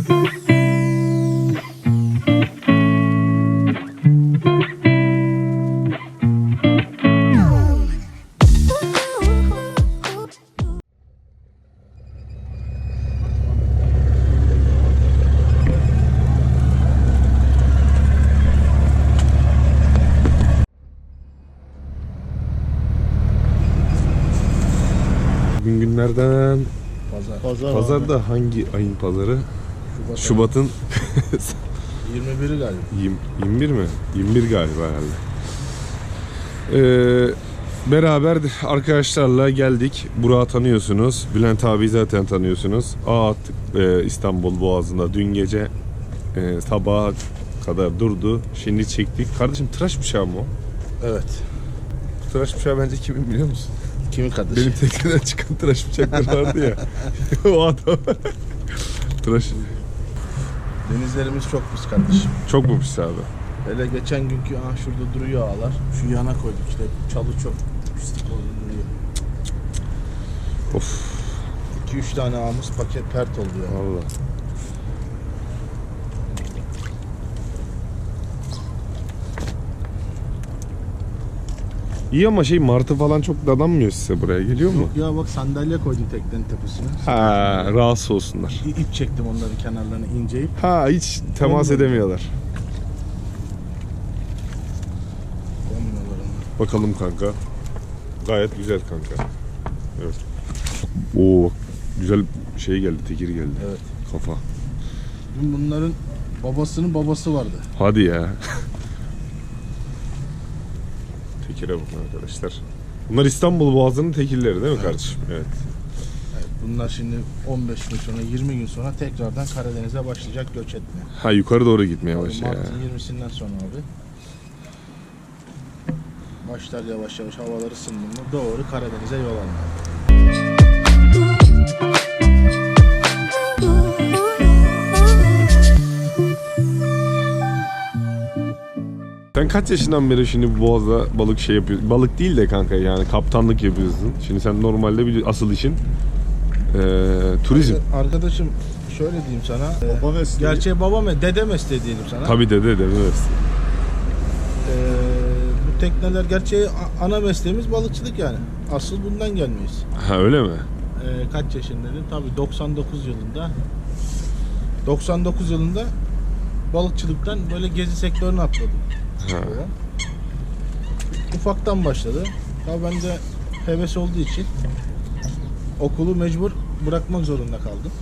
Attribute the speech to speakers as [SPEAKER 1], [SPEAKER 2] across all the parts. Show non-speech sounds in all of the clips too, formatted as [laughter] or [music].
[SPEAKER 1] Bugün günlerden
[SPEAKER 2] Pazar. Pazar.
[SPEAKER 1] pazarda hangi ayın pazarı?
[SPEAKER 2] Şubat.
[SPEAKER 1] Şubat'ın [laughs]
[SPEAKER 2] 21'i galiba.
[SPEAKER 1] yirmi- 21 mi? 21 galiba herhalde. Ee, beraber arkadaşlarla geldik. Burak'ı tanıyorsunuz. Bülent abi zaten tanıyorsunuz. Ağ attık e, İstanbul Boğazı'nda dün gece e, sabaha kadar durdu. Şimdi çektik. Kardeşim tıraş bıçağı mı o?
[SPEAKER 2] Evet.
[SPEAKER 1] Bu tıraş bıçağı bence kimin biliyor musun?
[SPEAKER 2] Kimin kardeşi?
[SPEAKER 1] Benim tekneden çıkan tıraş bıçakları vardı ya. [laughs] o adam. tıraş.
[SPEAKER 2] Denizlerimiz çok pis kardeşim.
[SPEAKER 1] Çok mu pis abi?
[SPEAKER 2] Hele geçen günkü aha şurada duruyor ağlar. Şu yana koyduk işte çalı çok pislik oldu duruyor.
[SPEAKER 1] Of
[SPEAKER 2] 2-3 tane ağımız paket pert oldu ya.
[SPEAKER 1] valla. İyi ama şey martı falan çok dadanmıyor size buraya geliyor mu?
[SPEAKER 2] Yok ya bak sandalye koydum teknenin tepesine.
[SPEAKER 1] Ha rahatsız olsunlar.
[SPEAKER 2] İ- İp çektim onların kenarlarını inceyip.
[SPEAKER 1] Ha hiç temas
[SPEAKER 2] Olmadı.
[SPEAKER 1] edemiyorlar.
[SPEAKER 2] Koymuyorlar onu.
[SPEAKER 1] Bakalım kanka. Gayet güzel kanka. Evet. Oo güzel şey geldi, tekir geldi.
[SPEAKER 2] Evet.
[SPEAKER 1] Kafa.
[SPEAKER 2] Dün bunların babasının babası vardı.
[SPEAKER 1] Hadi ya. Tekire bakın arkadaşlar. Bunlar İstanbul Boğazı'nın tekilleri değil mi kardeşim? Evet.
[SPEAKER 2] Evet, bunlar şimdi 15 gün sonra 20 gün sonra tekrardan Karadeniz'e başlayacak göç etmeye.
[SPEAKER 1] Ha yukarı doğru gitmeye başlıyor ya.
[SPEAKER 2] Mart'ın 20'sinden sonra abi. Başlar yavaş yavaş havaları ısındı mı doğru Karadeniz'e yol almaya.
[SPEAKER 1] Sen kaç yaşından beri şimdi bu Boğaz'da balık şey yapıyorsun? Balık değil de kanka yani kaptanlık yapıyorsun. Şimdi sen normalde bir asıl işin eee, turizm.
[SPEAKER 2] Arkadaşım şöyle diyeyim sana. e,
[SPEAKER 3] Baba mesleği.
[SPEAKER 2] gerçeği baba me dede mesleği diyelim sana.
[SPEAKER 1] Tabii dede dede evet.
[SPEAKER 2] E, bu tekneler gerçeği ana mesleğimiz balıkçılık yani. Asıl bundan gelmeyiz.
[SPEAKER 1] Ha öyle mi?
[SPEAKER 2] E, kaç yaşındaydın? Tabii 99 yılında 99 yılında balıkçılıktan böyle gezi sektörüne atladım.
[SPEAKER 1] Ha.
[SPEAKER 2] Böyle. Ufaktan başladı. Tabii ben de heves olduğu için okulu mecbur bırakmak zorunda kaldım.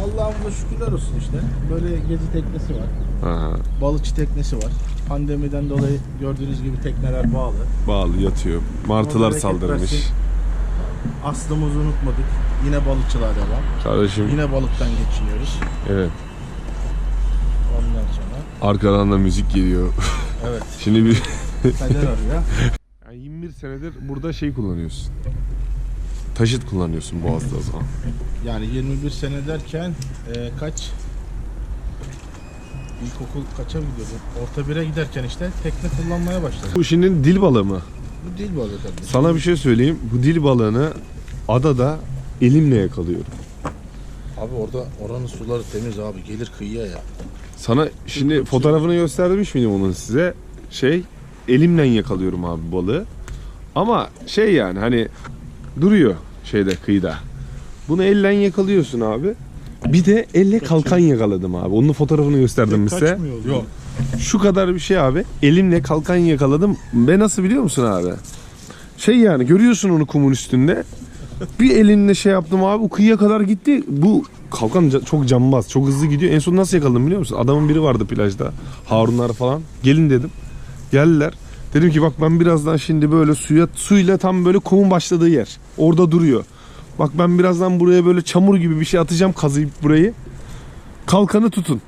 [SPEAKER 2] Allah'ımıza şükürler olsun işte. Böyle gezi teknesi var.
[SPEAKER 1] Ha,
[SPEAKER 2] Balıkçı teknesi var. Pandemiden dolayı gördüğünüz gibi tekneler bağlı.
[SPEAKER 1] bağlı yatıyor. Martılar saldırmış.
[SPEAKER 2] versin. Aslımızı unutmadık. Yine balıkçılığa devam.
[SPEAKER 1] Kardeşim
[SPEAKER 2] Yine balıktan geçiniyoruz.
[SPEAKER 1] evet. Arkadan da müzik geliyor. [laughs]
[SPEAKER 2] evet
[SPEAKER 1] Şimdi bir
[SPEAKER 2] kader arıyor. [laughs]
[SPEAKER 1] Yani 21 senedir burada şey kullanıyorsun. Taşıt kullanıyorsun Boğaz'da o zaman.
[SPEAKER 2] Yani 21 sene derken e, kaç? İlkokul kaça gidiyordu? Orta 1'e giderken işte tekne kullanmaya başladım.
[SPEAKER 1] Bu şimdi dil balığı mı?
[SPEAKER 2] Bu dil balığı kardeşim.
[SPEAKER 1] Sana bir şey söyleyeyim. Bu dil balığını adada elimle yakalıyorum.
[SPEAKER 2] Abi orada oranın suları temiz abi. Gelir kıyıya ya.
[SPEAKER 1] Sana şimdi fotoğrafını göstermiş miydim onun size? Şey elimle yakalıyorum abi balığı. Ama şey yani hani duruyor şeyde kıyıda. Bunu elle yakalıyorsun abi. Bir de elle kalkan yakaladım abi. Onun fotoğrafını gösterdim size.
[SPEAKER 3] Kaçmıyor.
[SPEAKER 2] Yok.
[SPEAKER 1] Şu kadar bir şey abi. Elimle kalkan yakaladım. Ve nasıl biliyor musun abi? Şey yani görüyorsun onu kumun üstünde. Bir elimle şey yaptım abi. O kıyıya kadar gitti. Bu kalkan çok cambaz. Çok hızlı gidiyor. En son nasıl yakaladım biliyor musun? Adamın biri vardı plajda. Harunlar falan. Gelin dedim. Geldiler. Dedim ki bak ben birazdan şimdi böyle suya suyla tam böyle kumun başladığı yer. Orada duruyor. Bak ben birazdan buraya böyle çamur gibi bir şey atacağım kazıyıp burayı. Kalkanı tutun.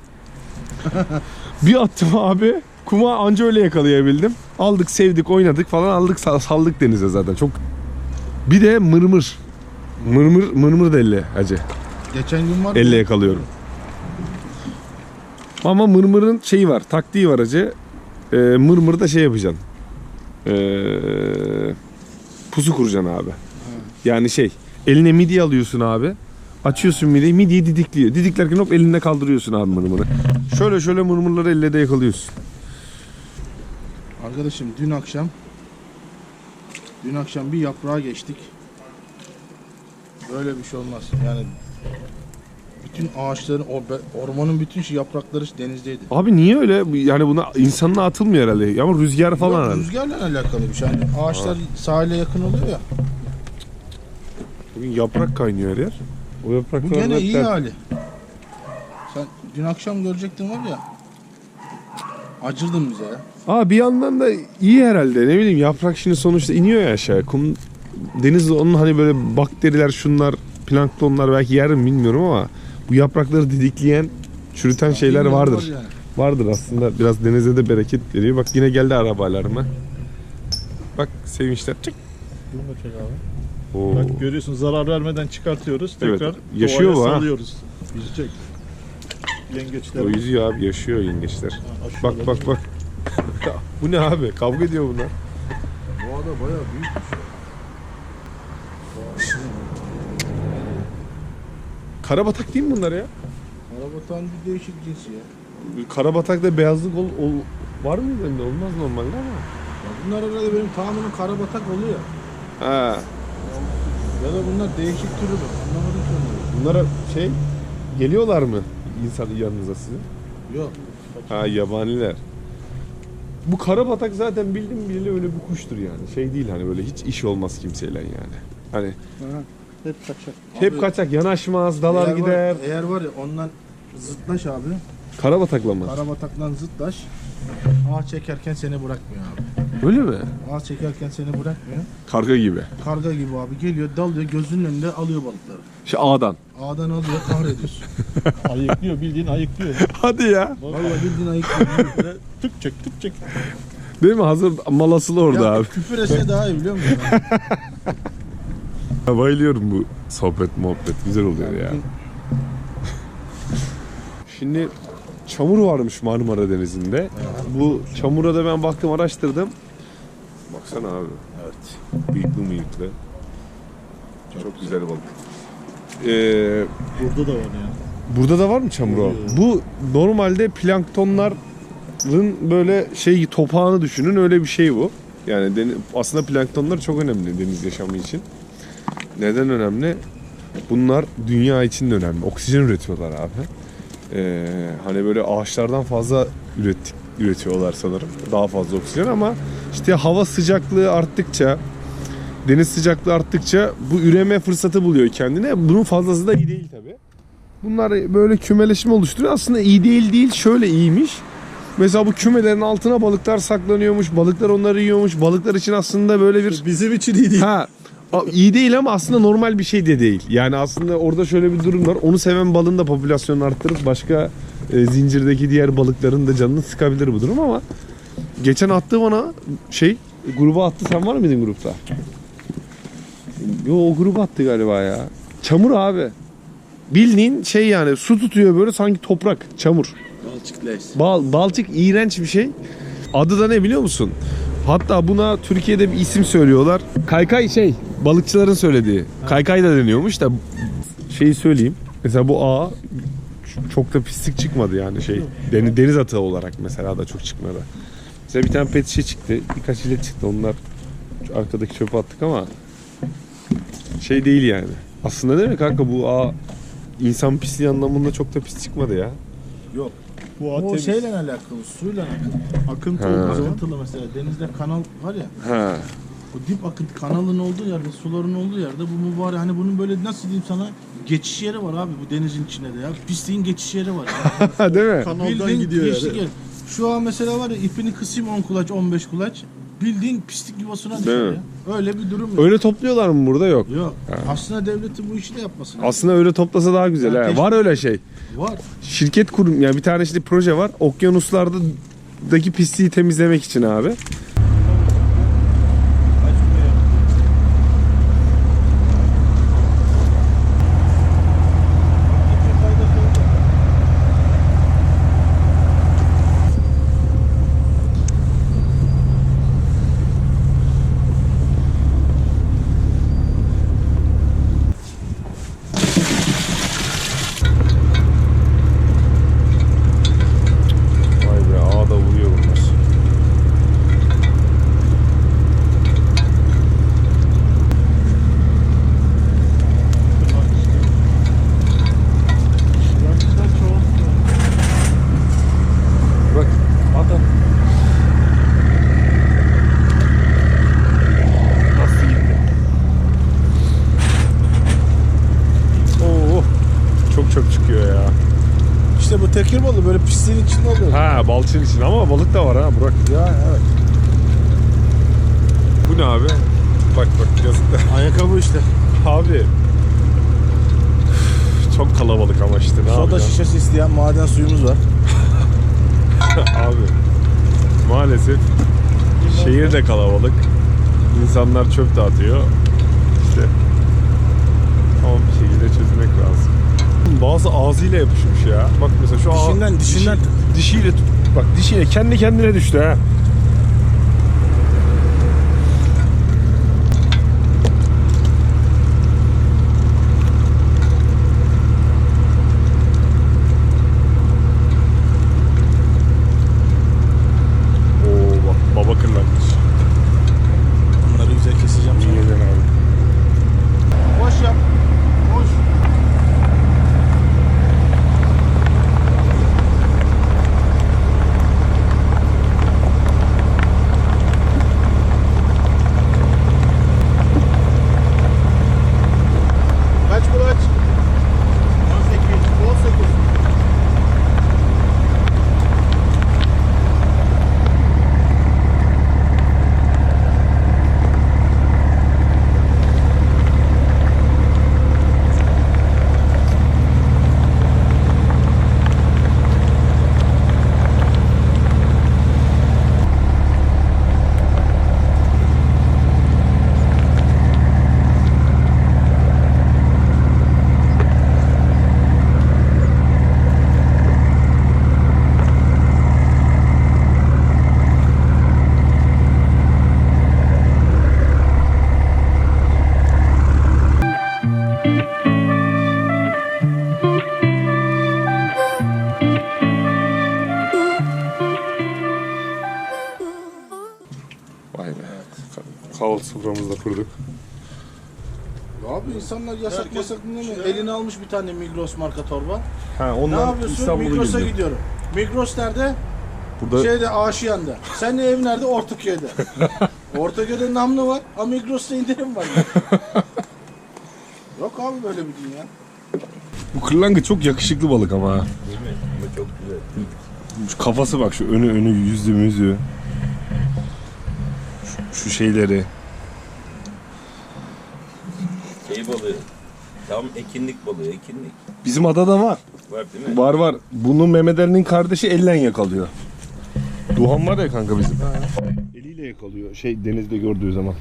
[SPEAKER 1] [laughs] Bir attım abi. Kuma anca öyle yakalayabildim. Aldık, sevdik, oynadık falan aldık, sal- saldık denize zaten. Çok Bir de mırmır. Mırmır, mırmır da elle hacı.
[SPEAKER 2] Geçen gün var?
[SPEAKER 1] Elle yakalıyorum. Ama mırmırın şeyi var, taktiği var hacı. Ee, mırmırda şey yapacaksın. Ee, pusu kuracaksın abi. Yani şey, eline midye alıyorsun abi. Açıyorsun midyeyi didikliyor. Didiklerken hop elinde kaldırıyorsun abi mırmırı. Şöyle şöyle mırmırları elle de yakalıyorsun.
[SPEAKER 2] Arkadaşım dün akşam dün akşam bir yaprağa geçtik. Böyle bir şey olmaz. Yani bütün ağaçların, ormanın bütün şey yaprakları denizdeydi.
[SPEAKER 1] Abi niye öyle? Yani buna insanla atılmıyor herhalde. Ama rüzgar falan
[SPEAKER 2] Yok,
[SPEAKER 1] herhalde.
[SPEAKER 2] rüzgarla alakalı bir şey. Yani ağaçlar sahile yakın oluyor ya.
[SPEAKER 1] Bugün yaprak kaynıyor her yer. O yapraklar
[SPEAKER 2] Bu gene iyi hali. Sen dün akşam görecektin var ya. Acırdın bize ya.
[SPEAKER 1] Aa bir yandan da iyi herhalde. Ne bileyim yaprak şimdi sonuçta iniyor ya aşağı. Kum denizde onun hani böyle bakteriler şunlar planktonlar belki yer mi bilmiyorum ama bu yaprakları didikleyen çürüten şeyler vardır.
[SPEAKER 2] var yani.
[SPEAKER 1] Vardır aslında biraz denize de bereket veriyor. Bak yine geldi araba alarmı. Bak sevinçler. Çık.
[SPEAKER 3] Dur bakayım abi.
[SPEAKER 1] Oo.
[SPEAKER 3] Bak görüyorsun zarar vermeden çıkartıyoruz.
[SPEAKER 1] Evet,
[SPEAKER 3] Tekrar
[SPEAKER 1] yaşıyor
[SPEAKER 3] doğaya
[SPEAKER 1] ha.
[SPEAKER 3] salıyoruz. Yüzecek. Yengeçler.
[SPEAKER 1] O yüzüyor abi yaşıyor yengeçler.
[SPEAKER 3] Ha,
[SPEAKER 1] Bak bak bak. [laughs] bu ne abi? Kavga ediyor bunlar.
[SPEAKER 2] Bu ada bayağı büyükmüş.
[SPEAKER 1] Karabatak değil mi bunlar ya?
[SPEAKER 2] Arabatan bir değişik cinsi ya.
[SPEAKER 1] Karabatak'ta beyazlık ol, ol- var mı üzerinde? Olmaz normalde ama.
[SPEAKER 2] Ya Bunlar herhalde benim tahminim karabatak oluyor.
[SPEAKER 1] Ha.
[SPEAKER 2] Ya da bunlar değişik türü mü? Anlamadım ki onları.
[SPEAKER 1] Bunlara şey geliyorlar mı insan yanınıza sizin?
[SPEAKER 2] Yok.
[SPEAKER 1] Ha yabaniler. Bu karabatak zaten bildim bileli öyle bir kuştur yani. Şey değil hani böyle hiç iş olmaz kimseyle yani. Hani
[SPEAKER 3] Hep kaçak.
[SPEAKER 1] hep
[SPEAKER 2] Abi,
[SPEAKER 1] kaçak yanaşmaz, dalar
[SPEAKER 2] eğer
[SPEAKER 1] gider.
[SPEAKER 2] Var, eğer var ya ondan zıtlaş abi.
[SPEAKER 1] Karabatakla mı?
[SPEAKER 2] Karabataktan zıtlaş. Ağaç çekerken seni bırakmıyor abi.
[SPEAKER 1] Öyle mi?
[SPEAKER 2] Ağaç çekerken seni bırakmıyor.
[SPEAKER 1] Karga gibi.
[SPEAKER 2] Karga gibi abi geliyor dalıyor gözünün önünde alıyor balıkları.
[SPEAKER 1] Şey ağdan.
[SPEAKER 2] Ağdan alıyor kahrediyorsun. [laughs]
[SPEAKER 3] Ayıklıyor bildiğin ayıklıyor. [laughs]
[SPEAKER 1] Hadi ya.
[SPEAKER 2] Vallahi bildiğin ayıklıyor.
[SPEAKER 3] Tık çek tık çek.
[SPEAKER 1] Değil mi? Hazır malasılı orada
[SPEAKER 2] ya,
[SPEAKER 1] abi.
[SPEAKER 2] Küfür etse daha iyi biliyor musun? [laughs]
[SPEAKER 1] Bayılıyorum bu sohbet muhabbet. Güzel oluyor ya. [laughs] Şimdi çamur varmış Marmara Denizi'nde. Bu çamura da ben baktım araştırdım. Baksana abi.
[SPEAKER 2] Evet.
[SPEAKER 1] Bıyıklı mıyıklı. Çok, güzel balık. Ee,
[SPEAKER 3] Burada da var yani.
[SPEAKER 1] burada da var mı çamur o?
[SPEAKER 3] Oluyor.
[SPEAKER 1] Bu normalde planktonların böyle şey topağını düşünün öyle bir şey bu. Yani aslında planktonlar çok önemli deniz yaşamı için. Neden önemli? Bunlar dünya için de önemli. Oksijen üretiyorlar abi. Ee, hani böyle ağaçlardan fazla ürettik, üretiyorlar sanırım. Daha fazla oksijen ama işte hava sıcaklığı arttıkça deniz sıcaklığı arttıkça bu üreme fırsatı buluyor kendine. Bunun fazlası da iyi değil tabi. Bunlar böyle kümeleşme oluşturuyor. Aslında iyi değil değil şöyle iyiymiş. Mesela bu kümelerin altına balıklar saklanıyormuş. Balıklar onları yiyormuş. Balıklar için aslında böyle bir
[SPEAKER 3] Bizim için iyi değil.
[SPEAKER 1] Ha iyi değil ama aslında normal bir şey de değil. Yani aslında orada şöyle bir durum var. Onu seven balığın da popülasyonunu arttırıp başka e, zincirdeki diğer balıkların da canını sıkabilir bu durum ama geçen attı bana şey gruba attı. Sen var mıydın grupta? Yo o gruba attı galiba ya. Çamur abi. Bildiğin şey yani su tutuyor böyle sanki toprak, çamur.
[SPEAKER 2] Balçıkleş.
[SPEAKER 1] Bal, balçık iğrenç bir şey. Adı da ne biliyor musun? Hatta buna Türkiye'de bir isim söylüyorlar. Kaykay şey, balıkçıların söylediği. Kaykay da deniyormuş da şeyi söyleyeyim. Mesela bu ağ çok da pislik çıkmadı yani şey. Deniz, deniz atığı olarak mesela da çok çıkmadı. Mesela bir tane pet şişe çıktı. Birkaç ile çıktı. Onlar arkadaki çöpe attık ama şey değil yani. Aslında değil mi kanka bu ağ insan pisliği anlamında çok da pis çıkmadı ya.
[SPEAKER 2] Yok.
[SPEAKER 3] Bu
[SPEAKER 2] O
[SPEAKER 3] at temiz.
[SPEAKER 2] şeyle alakalı, suyla alakalı.
[SPEAKER 3] Akıntı
[SPEAKER 1] Ha.
[SPEAKER 3] olduğu zaman
[SPEAKER 2] Akıntılı mesela denizde kanal var ya.
[SPEAKER 1] Ha.
[SPEAKER 2] O dip akıntı kanalın olduğu yerde, suların olduğu yerde bu mübarek hani bunun böyle nasıl diyeyim sana geçiş yeri var abi bu denizin içine de ya. Pisliğin geçiş yeri var. [laughs]
[SPEAKER 1] Değil mi?
[SPEAKER 3] kanaldan
[SPEAKER 2] Bildiğin
[SPEAKER 3] gidiyor yani.
[SPEAKER 2] gel. Şu an mesela var ya ipini kısayım 10 kulaç 15 kulaç. Bildiğin pislik yuvasına ya. Öyle bir durum yok.
[SPEAKER 1] Öyle topluyorlar mı burada? Yok.
[SPEAKER 2] Yok. Aslında devletin bu işi de yapması lazım.
[SPEAKER 1] Aslında öyle toplasa daha güzel.
[SPEAKER 2] Ya
[SPEAKER 1] ha. Var öyle şey.
[SPEAKER 2] Var.
[SPEAKER 1] Şirket kurum yani bir tane işte proje var. Okyanuslarda daki pisliği temizlemek için abi.
[SPEAKER 2] Pisliğin içinde oluyor.
[SPEAKER 1] Ha balçın için ama balık da var ha Burak.
[SPEAKER 2] Ya evet.
[SPEAKER 1] Bu ne abi? Bak bak yazıklar. [laughs]
[SPEAKER 2] Ayakkabı işte.
[SPEAKER 1] Abi. Çok kalabalık ama işte ne
[SPEAKER 2] Soda şişesi isteyen maden suyumuz var. [laughs]
[SPEAKER 1] Abi. Maalesef şehir de kalabalık. İnsanlar çöp dağıtıyor. İşte ama bir şekilde çözmek lazım. Bazı ağzıyla yapışmış ya. Bak mesela şu ağ-
[SPEAKER 2] Dişinden, dişinden.
[SPEAKER 1] dişi- dişiyle tut. Bak dişiyle kendi kendine düştü ha. Vay be. Kahvaltı soframızı da kurduk.
[SPEAKER 2] Abi insanlar yasak masak dinlemiyor. Eline almış bir tane Migros marka torba.
[SPEAKER 1] Ha
[SPEAKER 2] Ne
[SPEAKER 1] ondan
[SPEAKER 2] yapıyorsun?
[SPEAKER 1] İstanbul'a
[SPEAKER 2] Migros'a
[SPEAKER 1] gidiyor.
[SPEAKER 2] gidiyorum. Migros nerede?
[SPEAKER 1] Burada
[SPEAKER 2] Şeyde Aşiyan'da. Senin ev nerede? Ortaköy'de. [laughs] Ortaköy'de namlu var ama Migros'ta indirim var. ya. Yok abi böyle bir dünya.
[SPEAKER 1] bu kırlangıç çok yakışıklı balık ama ha.
[SPEAKER 4] çok güzel.
[SPEAKER 1] Şu kafası bak şu önü önü yüzü müzü. Şu, şeyleri.
[SPEAKER 4] Şey balığı. Tam ekinlik balığı, ekinlik.
[SPEAKER 1] Bizim adada var.
[SPEAKER 4] Var değil mi?
[SPEAKER 1] Var var. Bunun Mehmet Ali'nin kardeşi ellen yakalıyor. Duhan var ya kanka bizim. Eliyle yakalıyor. Şey denizde gördüğü zaman.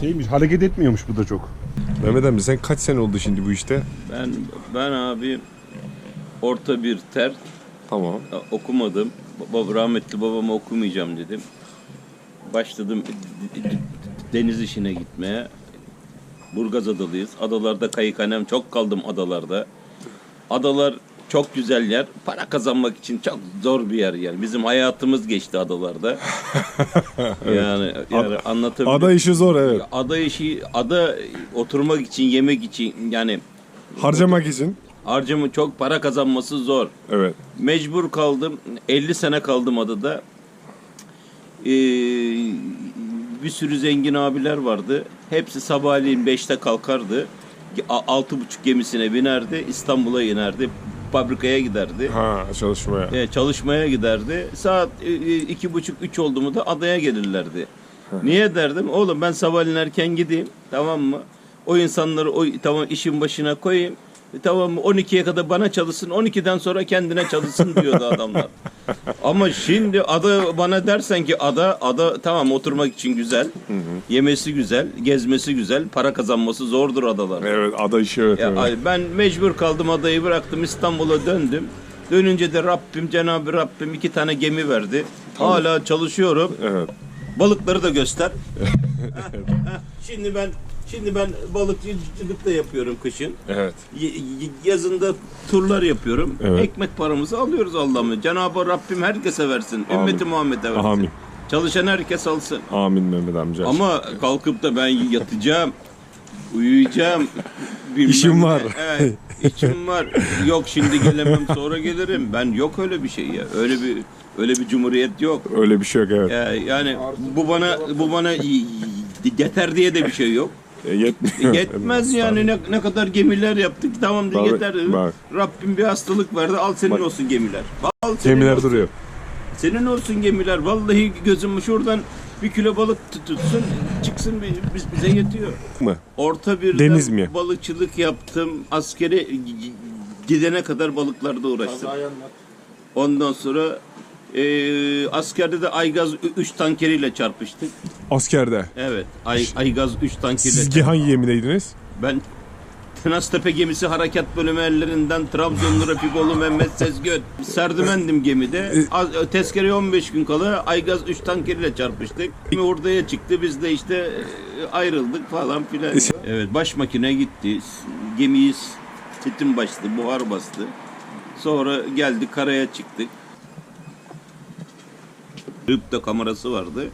[SPEAKER 1] Şeymiş hareket etmiyormuş bu da çok. Mehmet Ali sen kaç sene oldu şimdi bu işte?
[SPEAKER 4] Ben ben abi orta bir ter
[SPEAKER 1] Tamam.
[SPEAKER 4] okumadım. Baba, rahmetli babama okumayacağım dedim. Başladım deniz işine gitmeye. Burgaz adalıyız. Adalarda kayıkhanem çok kaldım adalarda. Adalar çok güzel yer. Para kazanmak için çok zor bir yer yani. Bizim hayatımız geçti adalarda. [laughs] Yani, yani anlatabiliyor
[SPEAKER 1] Ada işi zor evet.
[SPEAKER 4] Ada işi, ada oturmak için, yemek için yani
[SPEAKER 1] Harcamak için.
[SPEAKER 4] harcamı çok para kazanması zor.
[SPEAKER 1] Evet.
[SPEAKER 4] Mecbur kaldım. 50 sene kaldım adada. Ee, bir sürü zengin abiler vardı. Hepsi sabahleyin 5'te kalkardı. A- Altı buçuk gemisine binerdi. İstanbul'a inerdi. Fabrikaya giderdi.
[SPEAKER 1] Ha çalışmaya.
[SPEAKER 4] E, çalışmaya giderdi. Saat e, e, iki buçuk üç oldu mu da adaya gelirlerdi. Niye derdim? Oğlum ben sabahleyin erken gideyim tamam mı? O insanları o tamam işin başına koyayım. E, tamam mı? 12'ye kadar bana çalışsın. 12'den sonra kendine çalışsın [laughs] diyordu adamlar. Ama şimdi ada bana dersen ki ada ada tamam oturmak için güzel. Yemesi güzel, gezmesi güzel, para kazanması zordur adalar.
[SPEAKER 1] Evet ada işi evet.
[SPEAKER 4] Ya,
[SPEAKER 1] evet.
[SPEAKER 4] ben mecbur kaldım adayı bıraktım İstanbul'a döndüm. Dönünce de Rabbim Cenab-ı Rabbim iki tane gemi verdi. Hala çalışıyorum.
[SPEAKER 1] Evet.
[SPEAKER 4] Balıkları da göster. [laughs] [laughs] Şimdi ben şimdi ben balıkçılık da yapıyorum kışın.
[SPEAKER 1] Evet.
[SPEAKER 4] Yazında turlar yapıyorum.
[SPEAKER 1] Evet.
[SPEAKER 4] Ekmek paramızı alıyoruz Allah'ım. Cenab-ı Rabbim herkese versin.
[SPEAKER 1] Amin.
[SPEAKER 4] Ümmeti Muhammed'e versin.
[SPEAKER 1] Amin.
[SPEAKER 4] Çalışan herkes alsın.
[SPEAKER 1] Amin Mehmet amca.
[SPEAKER 4] Ama kalkıp da ben yatacağım, uyuyacağım. bilmem
[SPEAKER 1] İşim
[SPEAKER 4] ne.
[SPEAKER 1] var.
[SPEAKER 4] Evet, işim var. Yok şimdi gelemem sonra gelirim. Ben yok öyle bir şey ya. Öyle bir öyle bir cumhuriyet yok.
[SPEAKER 1] Öyle bir şey yok evet.
[SPEAKER 4] Ya, yani bu bana bu bana yeter diye de bir şey yok.
[SPEAKER 1] E, yetmiyor. [laughs] [laughs]
[SPEAKER 4] Yetmez yani ne, ne kadar gemiler yaptık tamam
[SPEAKER 1] Tabii,
[SPEAKER 4] yeter
[SPEAKER 1] bak.
[SPEAKER 4] Rabbim bir hastalık verdi al senin
[SPEAKER 1] Bak.
[SPEAKER 4] olsun gemiler. Al senin
[SPEAKER 1] Gemiler
[SPEAKER 4] olsun.
[SPEAKER 1] duruyor.
[SPEAKER 4] Senin olsun gemiler. Vallahi gözüm şuradan bir kilo balık tut- tutsun çıksın bi- biz, bize yetiyor.
[SPEAKER 1] Mı?
[SPEAKER 4] Orta bir
[SPEAKER 1] Deniz mi?
[SPEAKER 4] balıkçılık yaptım. Askere gidene kadar balıklarda uğraştım. Ondan sonra e, askerde de Aygaz 3 tankeriyle çarpıştık.
[SPEAKER 1] Askerde.
[SPEAKER 4] Evet. Ay, Aygaz 3 tankeriyle.
[SPEAKER 1] Siz hangi gemideydiniz?
[SPEAKER 4] Ben Tınaztepe gemisi harekat bölümü ellerinden Trabzonlu Rafikoğlu Mehmet Sezgöt. Serdimendim gemide. Az, tezkereye 15 gün kala Aygaz 3 tankeriyle çarpıştık. Gemi ortaya çıktı. Biz de işte e, ayrıldık falan filan. Evet baş makine gitti. Gemiyi titim bastı, buhar bastı. Sonra geldik karaya çıktık. Rıpta kamerası vardı.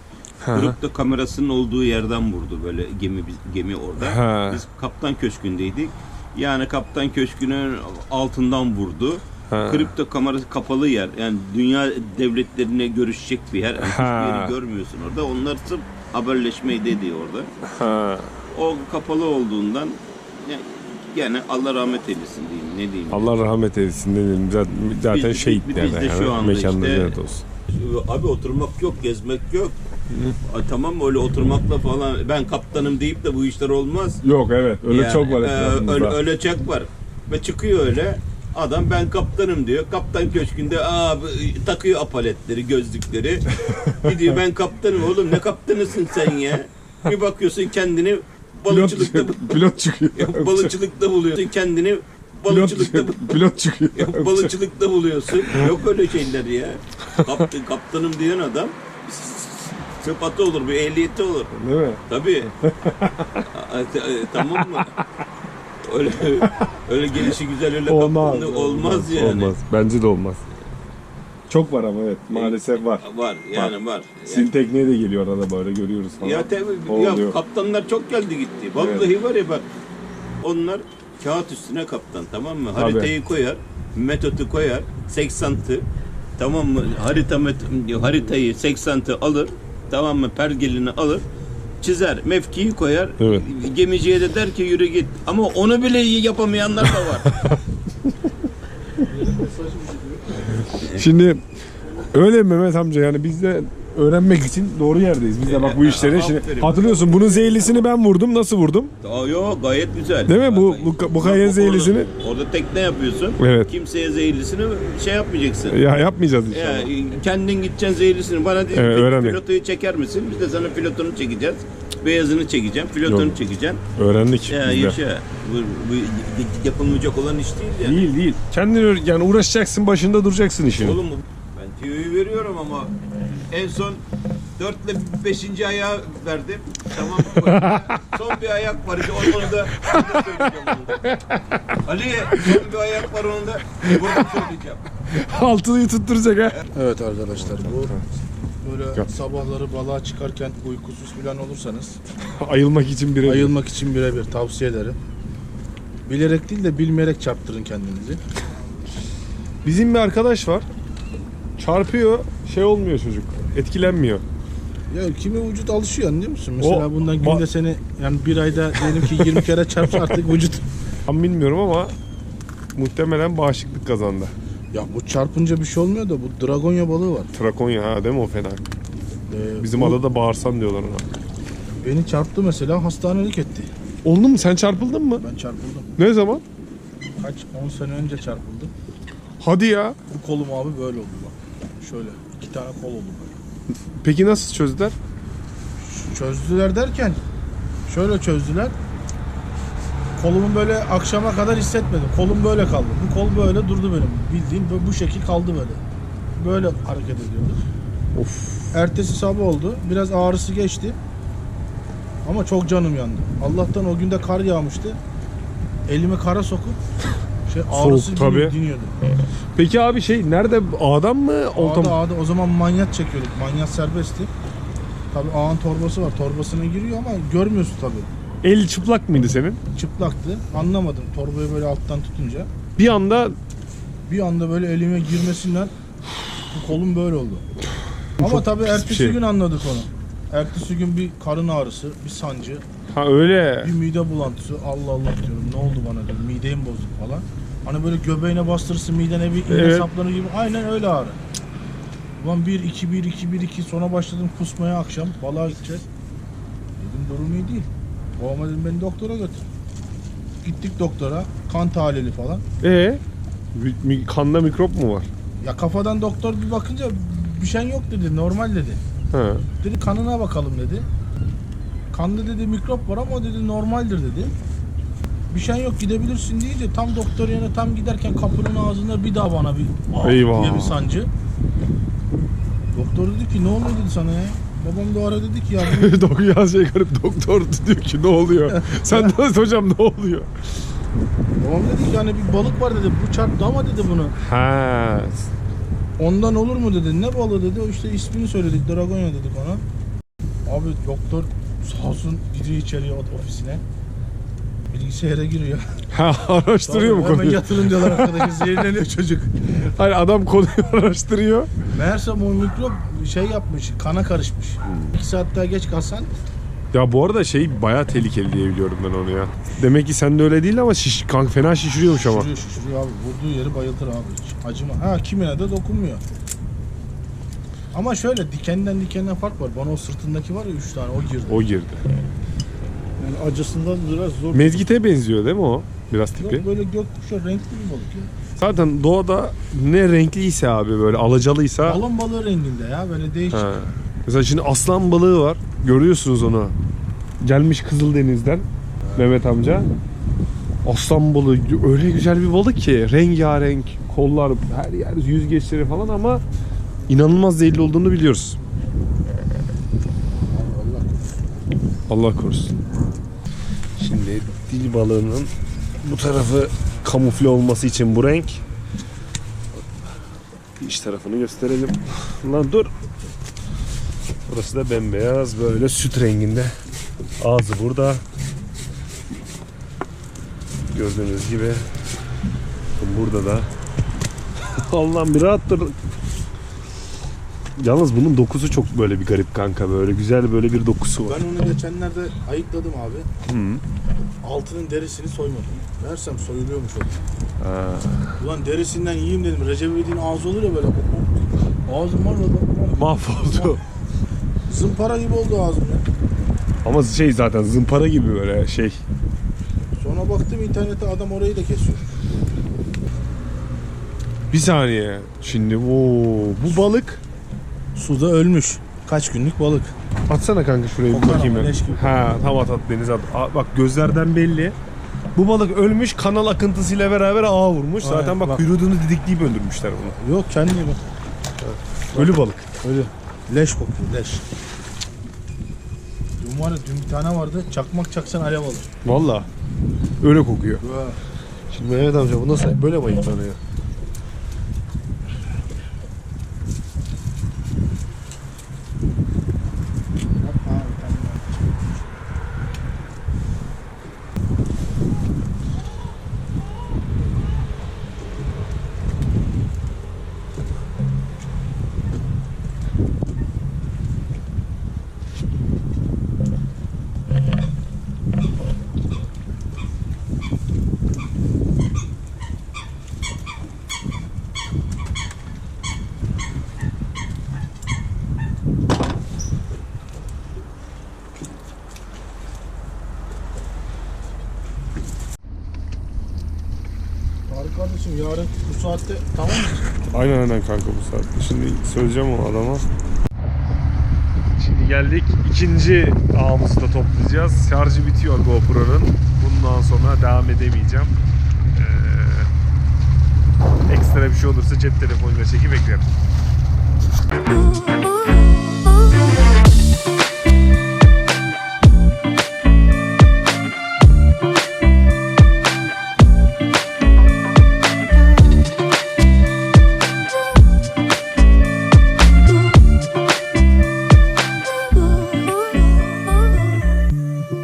[SPEAKER 4] Rıpta kamerasının olduğu yerden vurdu böyle gemi gemi orada.
[SPEAKER 1] Ha.
[SPEAKER 4] Biz kaptan köşkündeydik. Yani kaptan köşkünün altından vurdu.
[SPEAKER 1] Ha.
[SPEAKER 4] Kripto kamerası kapalı yer. Yani dünya devletlerine görüşecek bir yer. Yani hiçbir
[SPEAKER 1] Ha.
[SPEAKER 4] yeri görmüyorsun orada. Onlar sırf haberleşmeyi dedi orada.
[SPEAKER 1] Ha.
[SPEAKER 4] O kapalı olduğundan yani, yani Allah rahmet eylesin diyeyim. Ne diyeyim.
[SPEAKER 1] Allah rahmet eylesin dedim. Zaten, zaten
[SPEAKER 4] Biz-
[SPEAKER 1] şehitlerden
[SPEAKER 4] biz de şu
[SPEAKER 1] yani.
[SPEAKER 4] anda
[SPEAKER 1] Mekanları
[SPEAKER 4] işte-
[SPEAKER 1] olsun.
[SPEAKER 4] Abi oturmak yok, gezmek yok. Aa, tamam öyle oturmakla falan ben kaptanım deyip de bu işler olmaz.
[SPEAKER 1] Yok evet öyle
[SPEAKER 4] Yani,
[SPEAKER 1] çok var
[SPEAKER 4] e, öyle, öyle çok var. Ve çıkıyor öyle. Adam ben kaptanım diyor. Kaptan köşkünde aa, bu- takıyor apaletleri, gözlükleri. [laughs] Gidiyor ben kaptanım. Oğlum ne kaptanısın sen ya? Bir bakıyorsun kendini balıkçılıkta
[SPEAKER 1] pilot, pilot çıkıyor. [laughs]
[SPEAKER 4] Balıkçılıkta buluyorsun kendini balıkçılıkta
[SPEAKER 1] pilot, pilot çıkıyor.
[SPEAKER 4] balıkçılıkta buluyorsun. Yok öyle şeyler ya. Kaptan, kaptanım diyen adam sıfatı olur, bir ehliyeti olur.
[SPEAKER 1] Değil mi?
[SPEAKER 4] Tabii. E, tamam mı? Öyle öyle gelişi güzel öyle
[SPEAKER 1] Olmaz.
[SPEAKER 4] kaptanlık olmaz, yani.
[SPEAKER 1] Olmaz. Bence de olmaz. Çok var ama evet. Maalesef var.
[SPEAKER 4] Var yani var.
[SPEAKER 1] Sil tekneye de geliyor arada böyle görüyoruz falan.
[SPEAKER 4] Ya tabii
[SPEAKER 1] Oluyor.
[SPEAKER 4] ya kaptanlar çok geldi gitti. Vallahi var ya bak. Onlar kağıt üstüne kaptan tamam mı?
[SPEAKER 1] Tabii.
[SPEAKER 4] Haritayı koyar, metodu koyar, 80'tı tamam mı? Harita haritayı 80'tı alır. Tamam mı? Pergelini alır. Çizer, mevkiyi koyar.
[SPEAKER 1] Evet.
[SPEAKER 4] Gemiciye de der ki yürü git. Ama onu bile iyi yapamayanlar da var. [laughs]
[SPEAKER 1] Şimdi öyle Mehmet amca yani biz de öğrenmek için doğru yerdeyiz. Biz de bak bu [laughs] işleri şimdi hatırlıyorsun bunun zehirlisini ben vurdum. Nasıl vurdum?
[SPEAKER 4] Aa, yo gayet güzel.
[SPEAKER 1] Değil mi? Bu- bu- bu
[SPEAKER 4] Orada-
[SPEAKER 1] zehirlisini-
[SPEAKER 4] Orada tekne yapıyorsun.
[SPEAKER 1] Evet.
[SPEAKER 4] Kimseye zehirlisini şey yapmayacaksın.
[SPEAKER 1] Ya yapmayacağız
[SPEAKER 4] Ya,
[SPEAKER 1] inşallah.
[SPEAKER 4] kendin gideceksin zehirlisini. Bana diyeceksin
[SPEAKER 1] Evet,
[SPEAKER 4] ki
[SPEAKER 1] öğrendik.
[SPEAKER 4] filotoyu çeker misin? Biz de sana filotonu çekeceğiz. Beyazını çekeceğim, filotonu
[SPEAKER 1] Yok.
[SPEAKER 4] çekeceğim.
[SPEAKER 1] Öğrendik
[SPEAKER 4] Ya
[SPEAKER 1] biz de.
[SPEAKER 4] yaşa. Bu, bu yapılmayacak olan iş değil yani.
[SPEAKER 1] Değil değil. Kendin öğ- yani uğraşacaksın başında duracaksın işin.
[SPEAKER 4] Oğlum ben tüyoyu veriyorum ama en son 4 ile 5. ayağı verdim. Tamam son bir ayak var. İşte onu, da, onu da söyleyeceğim. Onu da. Ali son bir ayak var onu da burada söyleyeceğim.
[SPEAKER 1] Altını tutturacak ha.
[SPEAKER 2] Evet arkadaşlar bu böyle sabahları balığa çıkarken uykusuz falan olursanız
[SPEAKER 1] Ayılmak için bir
[SPEAKER 2] ayılmak için birebir tavsiye ederim. Bilerek değil de bilmeyerek çarptırın kendinizi.
[SPEAKER 1] Bizim bir arkadaş var. Çarpıyor, şey olmuyor çocuk. Etkilenmiyor.
[SPEAKER 2] Ya kimi vücut alışıyor anlıyor musun? Mesela
[SPEAKER 1] O-
[SPEAKER 2] bundan günde seni yani bir ayda diyelim ki 20 kere çarpsa [laughs] artık vücut
[SPEAKER 1] Ben bilmiyorum ama muhtemelen bağışıklık kazandı.
[SPEAKER 2] Ya bu çarpınca bir şey olmuyor da bu dragonya balığı var.
[SPEAKER 1] Trakonya ha değil mi o fena?
[SPEAKER 2] Ee,
[SPEAKER 1] Bizim
[SPEAKER 2] bu
[SPEAKER 1] adada bağırsan diyorlar ona.
[SPEAKER 2] beni çarptı mesela hastanelik etti.
[SPEAKER 1] Oldu mu? Sen çarpıldın mı?
[SPEAKER 2] Ben çarpıldım.
[SPEAKER 1] Ne zaman?
[SPEAKER 2] Kaç 10 sene önce çarpıldım.
[SPEAKER 1] Hadi ya.
[SPEAKER 2] Bu kolum abi böyle oldu bak. Şöyle iki tane kol oldu böyle.
[SPEAKER 1] Peki nasıl çözdüler?
[SPEAKER 2] Çözdüler derken şöyle çözdüler. Kolumu böyle akşama kadar hissetmedim. Kolum böyle kaldı. Bu kol böyle durdu benim. Bildiğin bu şekil kaldı böyle. Böyle hareket ediyordu.
[SPEAKER 1] Of.
[SPEAKER 2] Ertesi sabah oldu. Biraz ağrısı geçti. Ama çok canım yandı. Allah'tan o günde kar yağmıştı. Elimi kara sokup şey ağrısı
[SPEAKER 1] Soğuk,
[SPEAKER 2] tabii. diniyordu.
[SPEAKER 1] Peki abi şey nerede? Ağdan mı? Olta
[SPEAKER 2] Ağda
[SPEAKER 1] mı?
[SPEAKER 2] ağda o zaman manyat çekiyorduk. Manyat serbestti. Tabii ağın torbası var. Torbasına giriyor ama görmüyorsun tabii.
[SPEAKER 1] El çıplak mıydı senin?
[SPEAKER 2] Çıplaktı. Anlamadım torbayı böyle alttan tutunca.
[SPEAKER 1] Bir anda
[SPEAKER 2] Bir anda böyle elime girmesinden kolum böyle oldu. Ama
[SPEAKER 1] Çok
[SPEAKER 2] tabii
[SPEAKER 1] pis bir
[SPEAKER 2] ertesi
[SPEAKER 1] şey.
[SPEAKER 2] gün anladık onu. Ertesi gün bir karın ağrısı, bir sancı,
[SPEAKER 1] Ha öyle.
[SPEAKER 2] bir mide bulantısı. Allah Allah diyorum ne oldu bana dedim. Midem bozuk falan. Hani böyle göbeğine bastırırsın midene bir
[SPEAKER 1] Evet.
[SPEAKER 2] saplanır gibi. Aynen öyle ağrı. Ulan 1 2 1 2 1 2 sonra başladım kusmaya akşam. Balığa gideceğiz. Dedim durum iyi değil. Babama dedim beni doktora götür. Gittik doktora. Kan tahlili falan.
[SPEAKER 1] E mi- kanda mikrop mu var?
[SPEAKER 2] Ya kafadan doktor bir bakınca bir şey yok dedi. Normal dedi.
[SPEAKER 1] Ha.
[SPEAKER 2] Dedi kanına bakalım dedi. Kanda dedi mikrop var ama dedi normaldir dedi. Bir şey yok gidebilirsin deyince tam doktor yanına tam giderken kapının ağzında bir daha bana bir ah
[SPEAKER 1] Eyvah.
[SPEAKER 2] diye bir sancı. Doktor dedi ki ne oluyor dedi sana ya. Babam da ara dedi ki ya [laughs]
[SPEAKER 1] Dok ya şey garip doktor [laughs] diyor ki ne oluyor? [laughs] Sen de hocam ne oluyor?
[SPEAKER 2] babam dedi ki hani bir balık var dedi bu çarptı ama dedi bunu.
[SPEAKER 1] Ha.
[SPEAKER 2] Ondan olur mu dedi. Ne balığı dedi. İşte ismini söyledik. Dragonya dedik ona. Abi doktor sağ olsun gidiyor içeriye ofisine. Bilgisayara giriyor.
[SPEAKER 1] Ha araştırıyor mu
[SPEAKER 2] Hemen
[SPEAKER 1] konuyu?
[SPEAKER 2] yatırın diyorlar arkadaşı. Zehirleniyor çocuk.
[SPEAKER 1] Hayır adam konuyu [laughs] araştırıyor.
[SPEAKER 2] Meğerse o mikrop şey yapmış. Kana karışmış. İki saat daha geç kalsan
[SPEAKER 1] Ya bu arada şey bayağı tehlikeli diye biliyorum ben onu ya. Demek ki sende öyle değil ama şiş, kanka fena şişiriyormuş ama.
[SPEAKER 2] şişiriyor şişiriyor abi. Vurduğu yeri bayıltır abi. Hiç acıma. Ha kimine de dokunmuyor. Ama şöyle dikenden dikenden fark var. Bana o sırtındaki var ya 3 tane o girdi.
[SPEAKER 1] O girdi.
[SPEAKER 3] Yani acısından biraz zor.
[SPEAKER 1] Mezgite benziyor değil mi o? Biraz tipi.
[SPEAKER 2] Yok böyle gökkuşağı renkli bir balık ya.
[SPEAKER 1] Zaten doğada ne renkliyse abi böyle alacalıysa.
[SPEAKER 2] Balon balığı renginde ya böyle değişik.
[SPEAKER 1] Ha. Mesela şimdi aslan balığı var. Görüyorsunuz onu. Gelmiş Kızıldeniz'den Mehmet amca. Aslan balığı öyle güzel bir balık ki rengarenk kollar her yer yüzgeçleri falan ama inanılmaz zehirli olduğunu biliyoruz.
[SPEAKER 2] Allah
[SPEAKER 1] korusun. Şimdi dil balığının bu tarafı kamufle olması için bu renk. İç tarafını gösterelim. Lan dur. Burası da bembeyaz böyle süt renginde. Ağzı burada. Gördüğünüz gibi. Burada da. [laughs] Allah'ım bir rahat dur. Yalnız bunun dokusu çok böyle bir garip kanka böyle güzel böyle bir dokusu var.
[SPEAKER 2] Ben onu geçenlerde ayıkladım abi.
[SPEAKER 1] Hı.
[SPEAKER 2] Altının derisini soymadım. Meğersem soyuluyormuş o.
[SPEAKER 1] Ha.
[SPEAKER 2] Ulan derisinden yiyeyim dedim. Recep İvedik'in ağzı olur ya böyle. Ağzım var orada.
[SPEAKER 1] Mahvoldu.
[SPEAKER 2] Zımpara gibi oldu ağzım ya.
[SPEAKER 1] Ama şey zaten zımpara gibi böyle şey.
[SPEAKER 2] Sonra baktım internette adam orayı da kesiyor.
[SPEAKER 1] Bir saniye. Şimdi o bu balık
[SPEAKER 2] Suda ölmüş. Kaç günlük balık.
[SPEAKER 1] atsana kanka şuraya bir
[SPEAKER 2] Kokar
[SPEAKER 1] bakayım
[SPEAKER 2] ama
[SPEAKER 1] ben.
[SPEAKER 2] leş gibi.
[SPEAKER 1] Ha tam at at deniz at. Aa, bak gözlerden belli. Bu balık ölmüş kanal akıntısıyla beraber ağa vurmuş.
[SPEAKER 2] Aynen,
[SPEAKER 1] Zaten bak,
[SPEAKER 2] bak.
[SPEAKER 1] kuyruğunu didikleyip öldürmüşler bunu.
[SPEAKER 2] Yok kendi bak.
[SPEAKER 1] Ölü balık.
[SPEAKER 2] Öyle. Leş kokuyor leş. Dün var ya dün bir tane vardı. Çakmak çaksan alev alır.
[SPEAKER 1] Valla. Öyle kokuyor. Şimdi Mehmet amca bu nasıl böyle ayıklanıyor?
[SPEAKER 2] Kardeşim yarın bu saatte tamam mı?
[SPEAKER 1] Aynen aynen kanka bu saatte. Şimdi söyleyeceğim o adama. Şimdi geldik. ikinci ağımızı da toplayacağız. Şarjı bitiyor GoPro'nun. Bundan sonra devam edemeyeceğim. Ee, ekstra bir şey olursa cep telefonuyla çekip eklerim.